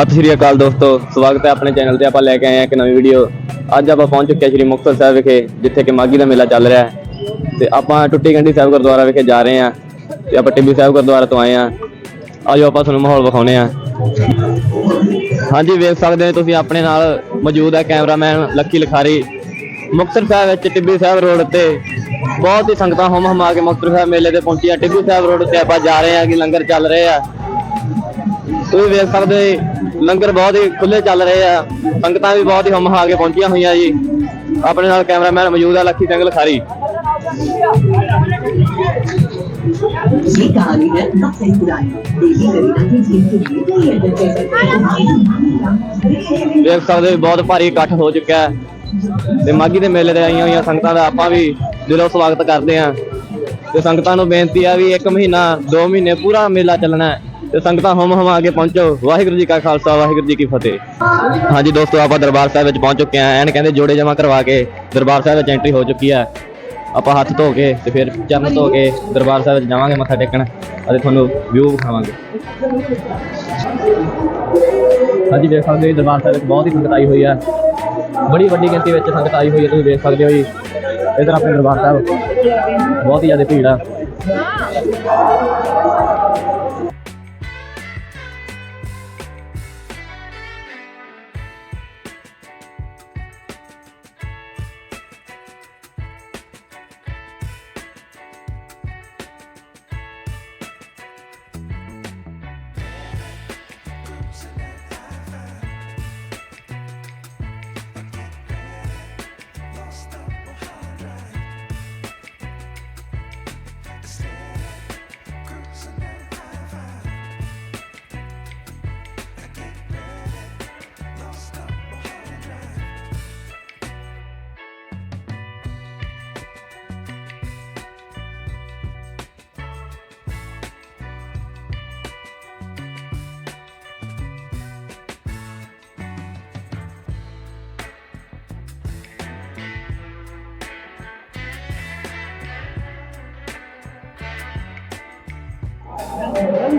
ਸਤਿ ਸ਼੍ਰੀ ਅਕਾਲ ਦੋਸਤੋ, ਸਵਾਗਤ ਹੈ ਆਪਣੇ ਚੈਨਲ ਤੇ ਆਪਾਂ ਲੈ ਕੇ ਆਏ ਹਾਂ ਇੱਕ ਨਵੀਂ ਵੀਡੀਓ ਅੱਜ ਆਪਾਂ ਪਹੁੰਚ ਚੁੱਕੇ ਹਾਂ ਸ਼੍ਰੀ ਮੁਕਤਸਰ ਸਾਹਿਬ ਵਿਖੇ, ਜਿੱਥੇ ਕਿ ਮਾਗੀ ਦਾ ਮੇਲਾ ਚੱਲ ਰਿਹਾ ਹੈ। ਤੇ ਆਪਾਂ ਟੁੱਟੀ ਗੰਢੀ ਸਾਹਿਬ ਗੁਰਦੁਆਰਾ ਵਿਖੇ ਜਾ ਰਹੇ ਹਾਂ ਤੇ ਆਪਾਂ ਟਿੱਬੀ ਸਾਹਿਬ ਗੁਰਦੁਆਰਾ ਤੋਂ ਆਏ ਹਾਂ। ਆਜੋ ਆਪਾਂ ਤੁਹਾਨੂੰ ਮਾਹੌਲ ਵਿਖਾਉਨੇ ਹਾਂ। ਹਾਂਜੀ, ਵੇਖ ਸਕਦੇ ਹੋ ਤੁਸੀਂ ਆਪਣੇ ਨਾਲ ਮੌਜੂਦ ਹੈ ਕੈਮਰਾਮੈਨ ਲੱਕੀ ਲਖਾਰੀ। ਮੁਕਤਸਰ ਸਾਹਿਬ ਵਿੱਚ ਟਿੱਬੀ ਸਾਹਿਬ ਰੋਡ ਤੇ ਬਹੁਤ ਹੀ ਸੰਗਤਾਂ ਹਮ ਹਮਾ ਕੇ ਮੁਕਤਸਰ ਸਾਹਿਬ ਮੇਲੇ ਤੇ ਪਹੁੰਚੀਆਂ। ਟਿੱਬੀ ਸਾਹਿਬ ਰੋਡ ਤੇ ਆਪਾਂ ਜਾ ਰਹੇ ਹਾਂ ਕਿ ਲੰਗਰ ਚੱਲ ਰਹੇ ਆ। ਤੁਸੀਂ ਵੇਖ ਸਕਦੇ ਹੋ, ਲੰਗਰ ਬਹੁਤ ਹੀ ਖੁੱਲੇ ਚੱਲ ਰਹੇ ਆ ਸੰਗਤਾਂ ਵੀ ਬਹੁਤ ਹੀ ਹਮ ਹਮਾ ਕੇ ਪਹੁੰਚੀਆਂ ਹੋਈਆਂ ਜੀ ਆਪਣੇ ਨਾਲ ਕੈਮਰਾਮੈਨ ਮੌਜੂਦ ਹੈ ਲੱਕੀ ਸਿੰਘ ਲਖਾਰੀ ये कहानी है सबसे पुरानी देवी करीना की जीत के लिए कोई एडवर्टाइजर ਵੇਖ ਸਕਦੇ ਹੋ ਬਹੁਤ ਭਾਰੀ ਇਕੱਠ ਹੋ ਚੁੱਕਾ ਹੈ ਤੇ ਮਾਗੀ ਦੇ ਮੇਲੇ ਤੇ ਆਈਆਂ ਹੋਈਆਂ ਸੰਗਤਾਂ ਦਾ ਆਪਾਂ ਵੀ ਦਿਲੋਂ ਸਵਾਗਤ ਕਰਦੇ ਹਾਂ ਤੇ ਸੰਗਤਾਂ ਨੂੰ ਬੇਨਤੀ ਆ ਵੀ ਇੱਕ ਮਹੀਨਾ 2 ਮਹੀਨੇ ਪੂਰਾ ਮੇਲਾ ਚੱਲਣਾ ਹੈ ਤੇ ਸੰਗਤਾਂ ਹਮ ਹਮ ਆ ਕੇ ਪਹੁੰਚੋ। ਵਾਹਿਗੁਰੂ ਜੀ ਕਾ ਖਾਲਸਾ, ਵਾਹਿਗੁਰੂ ਜੀ ਕੀ ਫਤਿਹ। ਹਾਂਜੀ ਦੋਸਤੋ, ਆਪਾਂ ਦਰਬਾਰ ਸਾਹਿਬ ਵਿੱਚ ਪਹੁੰਚ ਚੁੱਕੇ ਹਾਂ। ਐਨ ਕਹਿੰਦੇ ਜੋੜੇ ਜਮਾ ਕਰਵਾ ਕੇ ਦਰਬਾਰ ਸਾਹਿਬ ਵਿੱਚ ਐਂਟਰੀ ਹੋ ਚੁੱਕੀ ਹੈ ਆਪਾਂ ਹੱਥ ਧੋ ਕੇ ਤੇ ਫਿਰ ਚਰਨ ਧੋ ਕੇ ਦਰਬਾਰ ਸਾਹਿਬ ਵਿੱਚ ਜਾਵਾਂਗੇ, ਮੱਥਾ ਟੇਕਣ। ਅਤੇ ਤੁਹਾਨੂੰ ਵਿਊ ਵਿਖਾਵਾਂਗੇ। ਹਾਂਜੀ ਦੇਖ ਸਕਦੇ ਹੋ ਦਰਬਾਰ ਸਾਹਿਬ ਵਿੱਚ ਬਹੁਤ ਹੀ ਸੰਗਤ ਆਈ ਹੋਈ ਹੈ ਬੜੀ ਵੱਡੀ ਗਿਣਤੀ ਵਿੱਚ ਸੰਗਤ ਆਈ ਹੋਈ ਹੈ ਤੁਸੀਂ ਦੇਖ ਸਕਦੇ ਹੋ ਜੀ। ਇਧਰ ਆਪਣੇ ਦਰਬਾਰ ਸਾਹਿਬ। ਬਹੁਤ ਹੀ ਜ਼ਿਆਦਾ ਭੀੜ ਆ।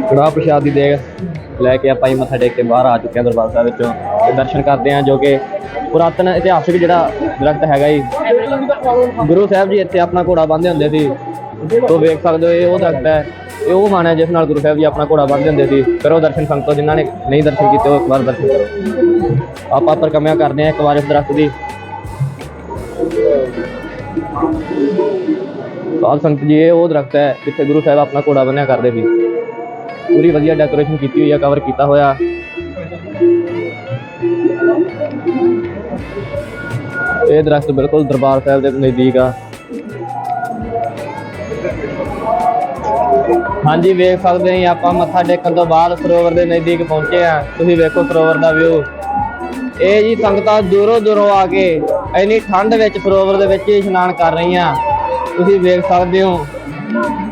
ਕੜਾ ਪ੍ਰਸ਼ਾਦ ਦੀ ਦੇਗ ਲੈ ਕੇ ਆਪਾਂ ਹੀ ਮੱਥਾ ਟੇਕ ਕੇ ਬਾਹਰ ਆ ਚੁੱਕੇ ਹਾਂ ਦਰਬਾਰ ਸਾਹਿਬ ਵਿੱਚੋਂ ਤੇ ਦਰਸ਼ਨ ਕਰਦੇ ਹਾਂ ਜੋ ਕਿ ਪੁਰਾਤਨ ਇਤਿਹਾਸਿਕ ਜਿਹੜਾ ਦਰਖਤ ਹੈਗਾ ਜੀ। ਗੁਰੂ ਸਾਹਿਬ ਜੀ ਇੱਥੇ ਆਪਣਾ ਘੋੜਾ ਬੰਨ੍ਹਦੇ ਹੁੰਦੇ ਸੀ। ਤੋਂ ਵੇਖ ਸਕਦੇ ਹੋ ਇਹ ਉਹ ਦਰਖਤ ਹੈ, ਇਹ ਉਹ ਮਾਣ ਹੈ ਜਿਸ ਨਾਲ ਗੁਰੂ ਸਾਹਿਬ ਜੀ ਆਪਣਾ ਘੋੜਾ ਬੰਨ੍ਹਦੇ ਹੁੰਦੇ ਸੀ। ਕਰੋ ਦਰਸ਼ਨ ਸੰਗਤੋ ਜਿਨ੍ਹਾਂ ਨੇ ਨਹੀਂ ਦਰਸ਼ਨ ਕੀਤੇ ਉਹ ਇੱਕ ਵਾਰ ਦਰਸ਼ਨ ਕਰੋ। ਆਪਾਂ ਪਰਕਮਿਆ ਕਰਦੇ ਹਾਂ ਇੱਕ ਵਾਰ ਇਸ ਦਰਖਤ ਦੀ। ਸਾਧ ਸੰਗਤ ਜੀ, ਇਹ ਉਹ ਦਰਖਤ ਹੈ ਜਿੱਥੇ ਗੁਰੂ ਸਾਹਿਬ ਆਪਣਾ ਘੋੜਾ ਬੰਨਿਆ ਕਰਦੇ ਸੀ। ਪੂਰੀ ਵਧੀਆ ਡੈਕੋਰੇਸ਼ਨ ਕੀਤੀ ਹੋਈ ਆ ਕਵਰ ਕੀਤਾ ਹੋਇਆ। ਇਹ ਦਰਖਤ ਬਿਲਕੁਲ ਦਰਬਾਰ ਸਾਹਿਬ ਦੇ ਨਜ਼ਦੀਕ ਆ। ਹਾਂਜੀ, ਵੇਖ ਸਕਦੇ ਹਾਂ ਆਪਾਂ ਮੱਥਾ ਟੇਕਣ ਤੋਂ ਬਾਅਦ ਸਰੋਵਰ ਦੇ ਨਜ਼ਦੀਕ ਪਹੁੰਚੇ ਆ। ਤੁਸੀਂ ਵੇਖੋ ਸਰੋਵਰ ਦਾ ਵਿਊ ਇਹ ਜੀ ਸੰਗਤਾਂ ਦੂਰੋਂ ਦੂਰੋਂ ਆ ਕੇ ਇੰਨੀ ਠੰਡ ਵਿੱਚ ਸਰੋਵਰ ਦੇ ਵਿੱਚ ਹੀ ਇਸ਼ਨਾਨ ਕਰ ਰਹੀਆਂ। ਤੁਸੀਂ ਵੇਖ ਸਕਦੇ ਹੋ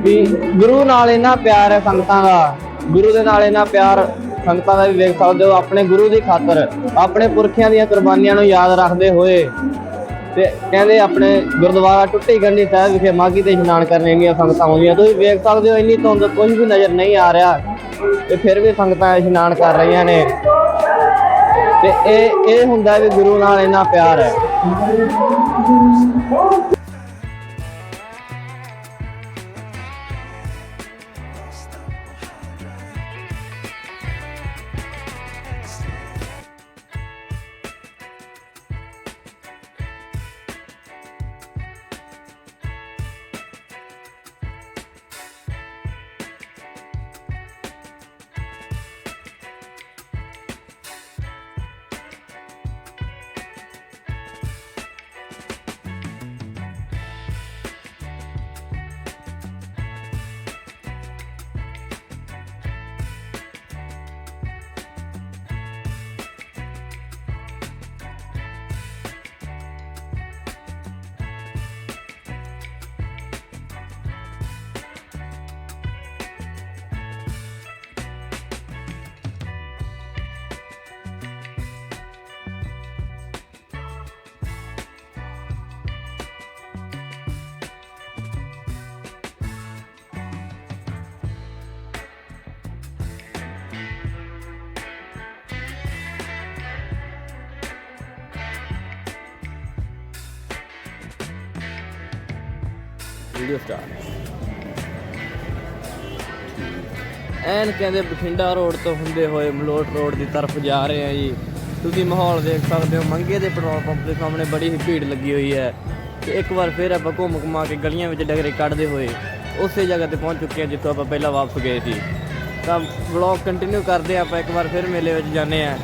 ਵੀ ਗੁਰੂ ਨਾਲ ਇੰਨਾ ਪਿਆਰ ਹੈ ਸੰਗਤਾਂ ਦਾ। ਗੁਰੂ ਦੇ ਨਾਲ ਇੰਨਾ ਪਿਆਰ, ਸੰਗਤਾਂ ਦਾ ਵੀ ਵੇਖ ਸਕਦੇ ਹੋ, ਆਪਣੇ ਗੁਰੂ ਦੀ ਖਾਤਰ, ਆਪਣੇ ਪੁਰਖਿਆਂ ਦੀਆਂ ਕੁਰਬਾਨੀਆਂ ਨੂੰ ਯਾਦ ਰੱਖਦੇ ਹੋਏ ਤੇ ਕਹਿੰਦੇ ਆਪਣੇ ਗੁਰਦੁਆਰਾ ਟੁੱਟੀ ਗੰਢੀ ਸਾਹਿਬ ਵਿਖੇ ਮਾਗੀ ਤੇ ਇਸ਼ਨਾਨ ਕਰਨੇ ਦੀਆਂ ਸੰਗਤਾਂ ਆਉਂਦੀਆਂ। ਤੁਸੀਂ ਵੇਖ ਸਕਦੇ ਹੋ, ਇੰਨੀ ਧੁੰਦ ਕੁਝ ਵੀ ਨਜ਼ਰ ਨਹੀਂ ਆ ਰਿਹਾ ਤੇ ਫਿਰ ਵੀ ਸੰਗਤਾਂ ਇਸ਼ਨਾਨ ਕਰ ਰਹੀਆਂ ਨੇ। ਤੇ ਇਹ ਇਹ ਹੁੰਦਾ ਵੀ ਗੁਰੂ ਨਾਲ ਇੰਨਾ ਪਿਆਰ ਹੈ। ਵੀਡੀਓ ਸਟਾਰਟ ਐਨ ਕਹਿੰਦੇ ਬਠਿੰਡਾ ਰੋਡ ਤੋਂ ਹੁੰਦੇ ਹੋਏ ਮਲੋਟ ਰੋਡ ਦੀ ਤਰਫ ਜਾ ਰਹੇ ਆ ਜੀ। ਤੁਸੀਂ ਮਾਹੌਲ ਦੇਖ ਸਕਦੇ ਹੋ, ਮੰਗੇ ਦੇ ਪੈਟਰੋਲ ਪੰਪ ਦੇ ਸਾਹਮਣੇ ਬੜੀ ਹੀ ਭੀੜ ਲੱਗੀ ਹੋਈ ਹੈ ਤੇ ਇੱਕ ਵਾਰ ਫਿਰ ਆਪਾਂ ਘੁੰਮ ਘੁਮਾ ਕੇ ਗਲੀਆਂ ਵਿੱਚ ਡਗਰੇ ਕੱਢਦੇ ਹੋਏ ਉਸੇ ਜਗ੍ਹਾ ਤੇ ਪਹੁੰਚ ਚੁੱਕੇ ਹਾਂ ਜਿੱਥੋਂ ਆਪਾਂ ਪਹਿਲਾਂ ਵਾਪਸ ਗਏ ਸੀ। ਤਾਂ ਵਲੌਗ ਕੰਟੀਨਿਊ ਕਰਦੇ ਹਾਂ ਆਪਾਂ, ਇੱਕ ਵਾਰ ਫਿਰ ਮੇਲੇ ਵਿੱਚ ਜਾਂਦੇ ਹਾਂ।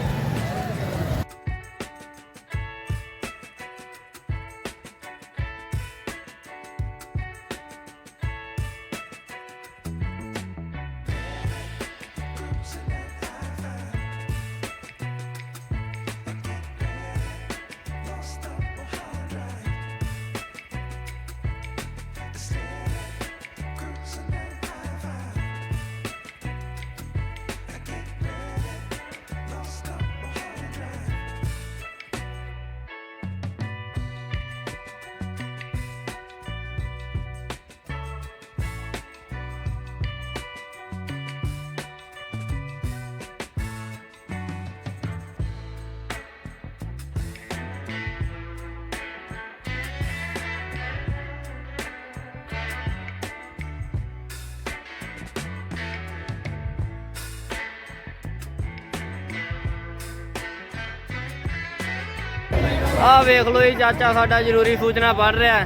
ਆਹ ਵੇਖ ਲਓ ਜੀ, ਚਾਚਾ ਸਾਡਾ ਜ਼ਰੂਰੀ ਸੂਚਨਾ ਪੜ ਰਿਹਾ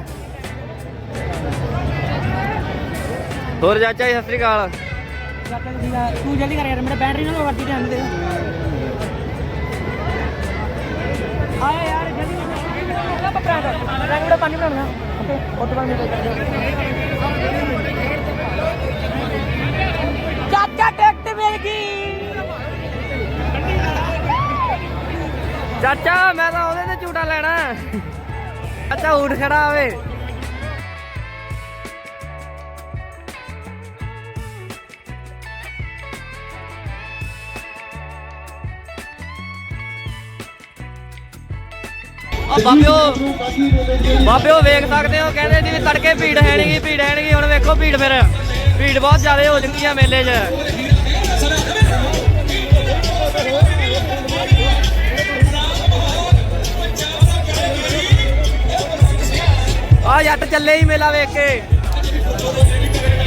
ਹੋਰ ਚਾਚਾ ਜੀ, ਸਤਿ ਸ੍ਰੀ ਅਕਾਲ। ਤੂੰ ਜਲਦੀ ਕਰ ਯਾਰ, ਮੇਰਾ ਬੈਟਰੀ ਨਾ ਲੋ ਕਰਦੀ ਦੇ ਆਇਆ ਯਾਰ, ਜਲਦੀ ਕਰ। ਪਕੜਾ ਦਾ ਰੰਗ ਦਾ ਪਾਣੀ ਬਣਾਉਣਾ। ਉਹ ਤੋਂ ਬਾਅਦ ਚਾਚਾ ਚਾਚਾ, ਮੈਂ ਤਾਂ ਉਹਦੇ ਤੇ ਝੂਟਾ ਲੈਣਾ। ਚਾਚਾ ਊਠ ਖੜਾ ਹੋਵੇ। ਆ ਬਾਬਿਓ ਬਾਬਿਓ ਵੇਖ ਸਕਦੇ ਹੋ, ਕਹਿੰਦੇ ਸੀ ਵੀ ਤੜਕੇ ਭੀੜ ਹੈ ਨਹੀਂਗੀ ਭੀੜ ਹੈ ਨਹੀਂਗੀ ਹੁਣ ਵੇਖੋ ਭੀੜ ਫਿਰ। ਭੀੜ ਬਹੁਤ ਜ਼ਿਆਦਾ ਹੋ ਚੁੱਕੀ ਆ ਮੇਲੇ 'ਚ। ਚੱਲੇ ਹੀ ਮੇਲਾ ਵੇਖ ਕੇ।